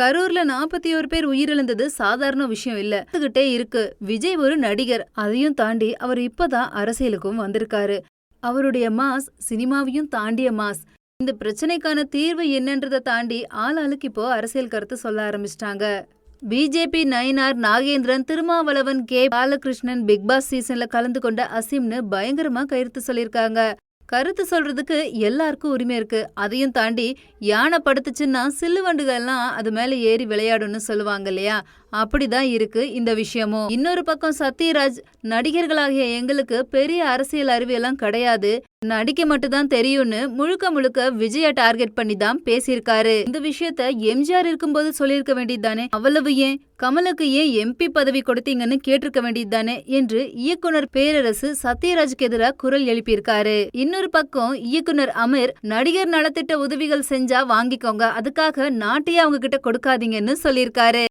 கரூர்ல நாற்பத்தி ஒரு பேர் உயிரிழந்தது சாதாரண விஷயம் இல்ல. கிட்டே இருக்கு. விஜய் ஒரு நடிகர். அதையும் தாண்டி அவர் இப்பதான் அரசியலுக்கும் வந்திருக்காரு. அவருடைய மாஸ் சினிமாவையும் தாண்டிய மாஸ். இந்த பிரச்சனைக்கான தீர்வு என்னன்றதை தாண்டி ஆளாளுக்கு இப்போ அரசியல் கருத்து சொல்ல ஆரம்பிச்சிட்டாங்க. BJP Nainar Nagendran Thirumavalavan K. Balakrishnan big boss சீசன்ல கலந்து கொண்ட அசீம்னு பயங்கரமா கருத்து சொல்லிருக்காங்க கருத்து சொல்றதுக்கு எல்லாருக்கும் உரிமை இருக்கு. அதையும் தாண்டி யானை படுத்துச்சுன்னா சில்லுவண்டுகள்லாம் அது மேல ஏறி விளையாடும்னு சொல்லுவாங்க இல்லையா? அப்படிதான் இருக்கு இந்த விஷயமும். இன்னொரு பக்கம் சத்யராஜ் நடிகர்களாகிய எங்களுக்கு பெரிய அரசியல் அறிவியெல்லாம் கிடையாது. நடிக்க மட்டும்தான் தெரியும்னு முழுக்க முழுக்க விஜய டார்கெட் பண்ணி தான் பேசியிருக்காரு. இந்த விஷயத்த எம்ஜிஆர் இருக்கும்போது சொல்லியிருக்க வேண்டியதுதானே? அவ்வளவு ஏன்? கமலுக்கு ஏன் எம்பி பதவி கொடுத்தீங்கன்னு கேட்டிருக்க வேண்டியதுதானே? என்று இயக்குனர் பேரரசு சத்யராஜுக்கு எதிராக குரல் எழுப்பியிருக்காரு. இன்னொரு பக்கம் இயக்குனர் அமீர் நடிகர் நலத்திட்ட உதவிகள் செஞ்சா வாங்கிக்கோங்க. அதுக்காக நாட்டையே அவங்க கிட்ட கொடுக்காதீங்கன்னு சொல்லியிருக்காரு.